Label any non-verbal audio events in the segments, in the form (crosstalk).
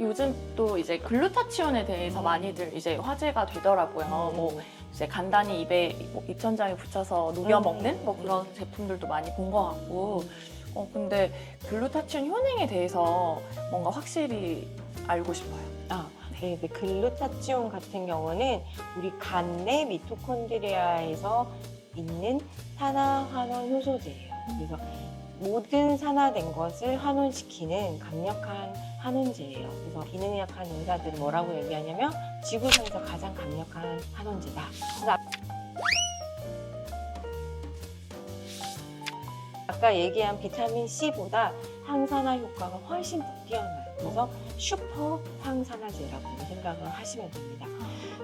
요즘 또 이제 글루타치온에 대해서 많이들 이제 화제가 되더라고요. 뭐 이제 간단히 입에 뭐 입천장에 붙여서 녹여 음. 먹는 뭐 그런 제품들도 많이 본 것 같고. 어 근데 글루타치온 효능에 대해서 뭔가 확실히 알고 싶어요. 아, 네, 네. 글루타치온 같은 경우는 우리 간 내 미토콘드리아에서 있는 산화환원 효소제예요. 그래서 모든 산화된 것을 환원시키는 강력한 환원제예요. 그래서 기능이 약한 의사들은 뭐라고 얘기하냐면 지구상에서 가장 강력한 환원제다. 아까 얘기한 비타민 C보다 항산화 효과가 훨씬 더 뛰어나요. 그래서 슈퍼 항산화제라고 생각을 하시면 됩니다.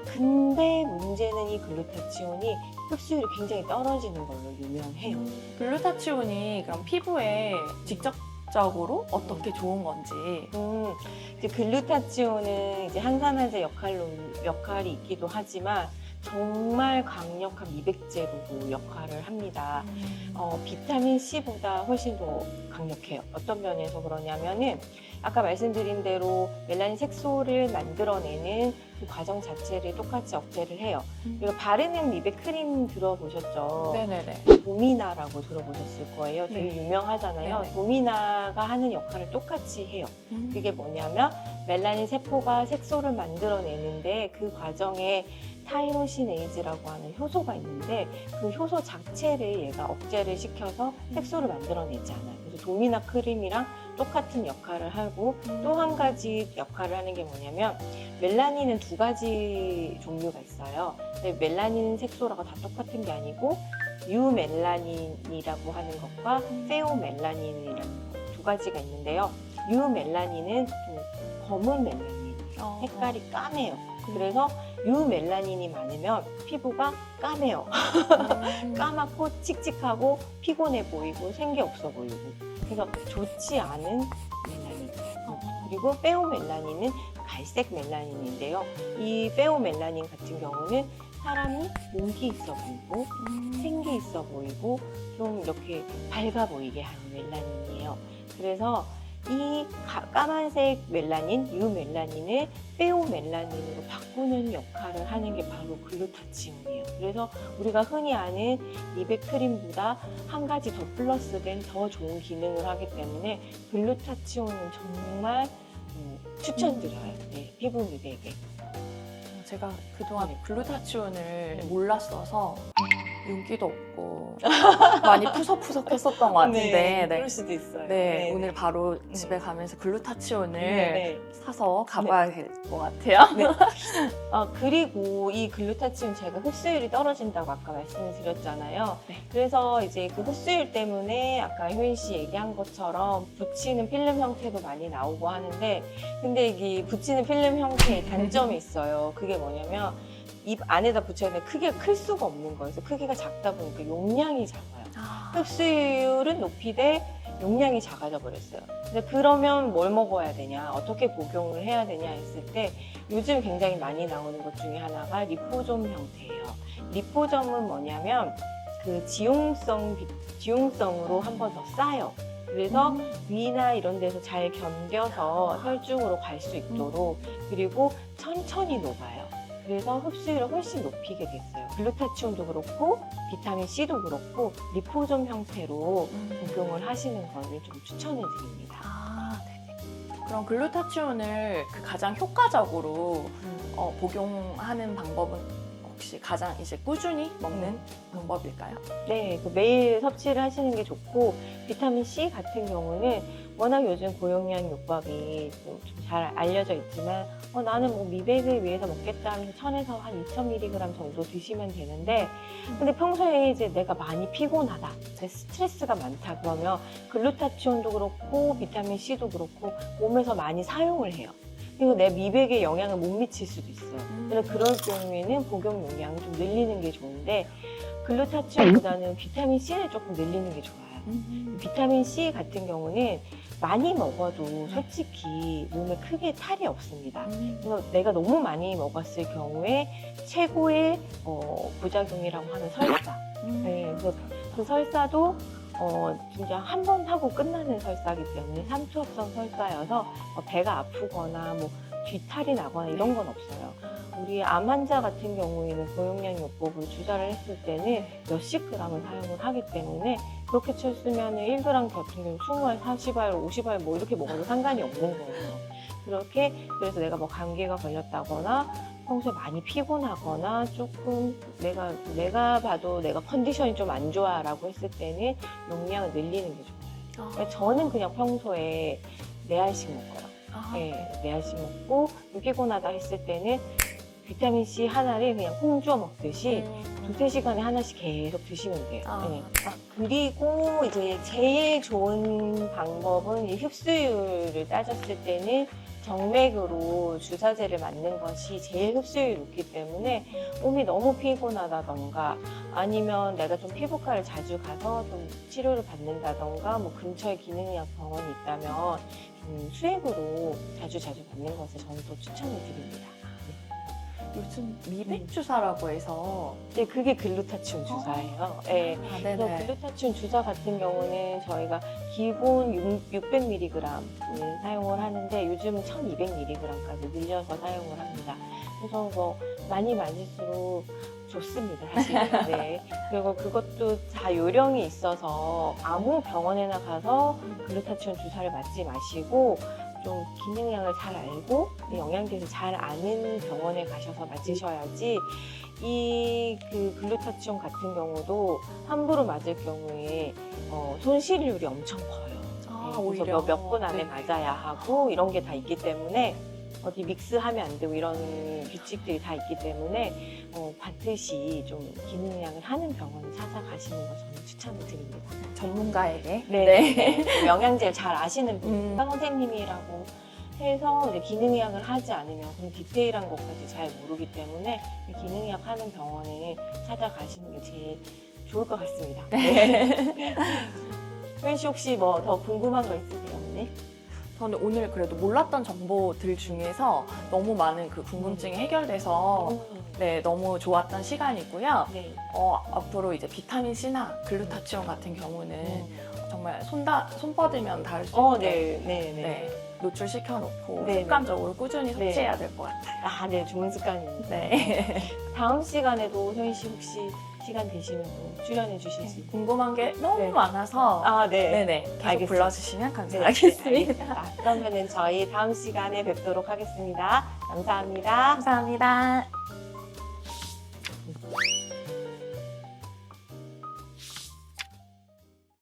근데 문제는 이 글루타치온이 흡수율이 굉장히 떨어지는 걸로 유명해요. 글루타치온이 그럼 피부에 직접 적으로 어떻게 좋은 건지. 음, 이제 글루타치온은 이제 항산화제 역할로 역할이 있기도 하지만 정말 강력한 미백제로도 역할을 합니다. 어, 비타민 C보다 훨씬 더 강력해요. 어떤 면에서 그러냐면은 아까 말씀드린 대로 멜라닌 색소를 만들어내는 그 과정 자체를 똑같이 억제를 해요. 음. 그리고 바르는 미백 크림 들어보셨죠? 네네네. 도미나라고 들어보셨을 거예요. 되게 네. 유명하잖아요. 네네. 도미나가 하는 역할을 똑같이 해요. 그게 뭐냐면 멜라닌 세포가 색소를 만들어내는데 그 과정에 타이로시네이즈라고 하는 효소가 있는데 그 효소 자체를 얘가 억제를 시켜서 색소를 만들어내지 않아요. 그래서 도미나 크림이랑 똑같은 역할을 하고 또 한 가지 역할을 하는 게 뭐냐면 멜라닌은 두 가지 종류가 있어요. 근데 멜라닌 색소라고 다 똑같은 게 아니고 유멜라닌이라고 하는 것과 페오멜라닌이라는 것 두 가지가 있는데요. 유멜라닌은 좀 검은 멜라닌이에요. 어. 색깔이 까매요. 그래서 유멜라닌이 많으면 피부가 까매요. 음. (laughs) 까맣고 칙칙하고 피곤해 보이고 생기 없어 보이고. 그래서 좋지 않은 멜라닌. 어, 그리고 페오멜라닌은 갈색 멜라닌인데요. 이 페오멜라닌 같은 경우는 사람이 용기 있어 보이고 생기 있어 보이고 좀 이렇게 밝아 보이게 하는 멜라닌이에요. 그래서 이 가- 까만색 멜라닌, 유멜라닌을 페오멜라닌으로 바꾸는 역할을 하는 게 바로 글루타치온이에요. 그래서 우리가 흔히 아는 미백 크림보다 한 가지 더 플러스된 더 좋은 기능을 하기 때문에 글루타치온은 정말 음, 추천드려요. 네, 피부 미백에. 제가 그동안 네. 글루타치온을 음. 몰랐어서 윤기도 없고 (laughs) 많이 푸석푸석했었던 것 같은데 네. 그럴 수도 있어요. 네, 오늘 바로 집에 가면서 글루타치온을 네, 네. 사서 가봐야 될 것 같아요. 네. 아, (laughs) 그리고 이 글루타치온 제가 흡수율이 떨어진다고 아까 말씀을 드렸잖아요. 네. 그래서 이제 그 흡수율 때문에 아까 효인 씨 얘기한 것처럼 붙이는 필름 형태도 많이 나오고 하는데 근데 이게 붙이는 필름 형태에 단점이 있어요. 그게 뭐냐면 입 안에다 붙여야 되는데 크기가 클 수가 없는 거예요. 그래서 크기가 작다 보니까 용량이 작아요. 아, 흡수율은 높이되 용량이 작아져 버렸어요. 근데 그러면 뭘 먹어야 되냐, 어떻게 복용을 해야 되냐 했을 때 요즘 굉장히 많이 나오는 것 중에 하나가 리포점 형태예요. 리포점은 뭐냐면 그 지용성 비- 지용성으로 한 번더 쌓여. 그래서 음. 위나 이런 데서 잘 견뎌서 혈중으로 갈 수 있도록 그리고 천천히 녹아요. 그래서 흡수율을 훨씬 높이게 됐어요. 글루타치온도 그렇고 비타민 C도 그렇고 리포점 형태로 음. 복용을 하시는 거를 좀 추천을 드립니다. 아, 네네. 그럼 글루타치온을 그 가장 효과적으로 어, 복용하는 방법은 혹시 가장 이제 꾸준히 먹는 방법일까요? 네, 그 매일 섭취를 하시는 게 좋고 비타민 C 같은 경우는 워낙 요즘 고용량 요법이 좀 잘 알려져 있지만 어, 나는 뭐 미백을 위해서 먹겠다 하면서 1000에서 한 2000mg 정도 드시면 되는데 근데 평소에 이제 내가 많이 피곤하다, 제 스트레스가 많다 그러면 글루타치온도 그렇고 비타민 C도 그렇고 몸에서 많이 사용을 해요. 그리고 내 미백에 영향을 못 미칠 수도 있어요. 그래서 그럴 경우에는 복용 용량을 좀 늘리는 게 좋은데 글루타치온보다는 비타민 C를 조금 늘리는 게 좋아요. 음. 비타민 C 같은 경우는 많이 먹어도 솔직히 몸에 크게 탈이 없습니다. 음. 그래서 내가 너무 많이 먹었을 경우에 최고의 어, 부작용이라고 하는 설사. 음. 네, 그래서 그 설사도 어, 진짜 한번 하고 끝나는 설사기 때문에 삼투압성 설사여서 어, 배가 아프거나 뭐 뒤탈이 나거나 이런 건 없어요. 우리 암 환자 같은 경우에는 고용량 요법으로 주사를 했을 때는 몇십 그램을 사용을 하기 때문에 그렇게 쳤으면 1g 같은 경우 20알, 40알, 50알 뭐 이렇게 먹어도 상관이 없는 거예요. 그렇게 그래서 내가 뭐 감기가 걸렸다거나 평소에 많이 피곤하거나 조금 내가 내가 봐도 내가 컨디션이 좀 안 좋아라고 했을 때는 용량을 늘리는 게 좋아요. 그러니까 저는 그냥 평소에 네 알씩 먹어요. 아, 네, 네 알씩 먹고 좀 피곤하다 했을 때는 비타민 C 하나를 그냥 콩주어 먹듯이 음. 두세 시간에 하나씩 계속 드시면 돼요. 아. 네. 그리고 이제 제일 좋은 방법은 이 흡수율을 따졌을 때는 정맥으로 주사제를 맞는 것이 제일 흡수율이 높기 때문에 몸이 너무 피곤하다던가 아니면 내가 좀 피부과를 자주 가서 좀 치료를 받는다던가 뭐 근처에 기능의학 병원이 있다면 음, 수액으로 자주 자주 받는 것을 저는 또 추천을 드립니다. 요즘 미백 주사라고 해서 네, 그게 글루타치온 주사예요. 네. 아, 그래서 네네. 글루타치온 주사 같은 경우는 저희가 기본 600mg을 사용을 하는데 요즘은 1200mg까지 늘려서 사용을 합니다. 그래서 뭐 많이 마실수록 좋습니다, 사실. (laughs) 네. 그리고 그것도 다 요령이 있어서 아무 병원에나 가서 글루타치온 주사를 맞지 마시고 좀 기능량을 잘 알고 영양제를 잘 아는 병원에 가셔서 맞으셔야지 이 그 글루타치온 같은 경우도 함부로 맞을 경우에 어, 손실률이 엄청 커요. 아, 네, 그래서 몇분 안에 네. 맞아야 하고 이런 게 다 있기 때문에 어디 믹스하면 안 되고 이런 규칙들이 다 있기 때문에 어, 반드시 좀 기능량을 하는 병원을 찾아가시는 거 저는 추천을 드립니다. 전문가에게 네. 영양제를 잘 아시는 분, 음. 선생님이라고 해서 이제 기능의학을 하지 않으면 그런 디테일한 것까지 잘 모르기 때문에 기능의학 하는 병원에 찾아가시는 게 제일 좋을 것 같습니다. 네. (laughs) 효연 씨 혹시 뭐 더 궁금한 거 있으세요? 네? 저는 오늘 그래도 몰랐던 정보들 중에서 너무 많은 그 궁금증이 해결돼서 네 너무 좋았던 시간이고요. 네. 어, 앞으로 이제 비타민 C나 글루타치온 같은 경우는 정말 손다 손 뻗으면 닿을 수 어, 있게 네, 네, 네. 네, 노출시켜 놓고 네, 네. 습관적으로 꾸준히 네. 섭취해야 될 것 같아요. 아, 네, 좋은 습관입니다. 네. 다음 시간에도 효연 씨 혹시 시간 되시면 또 출연해 주실 수 있나요? 궁금한 게 너무 네. 많아서 아, 네. 네네 계속 알겠습니다. 불러주시면 네, 감사하겠습니다. 알겠습니다. 그러면은 저희 다음 시간에 뵙도록 하겠습니다. 감사합니다. 감사합니다.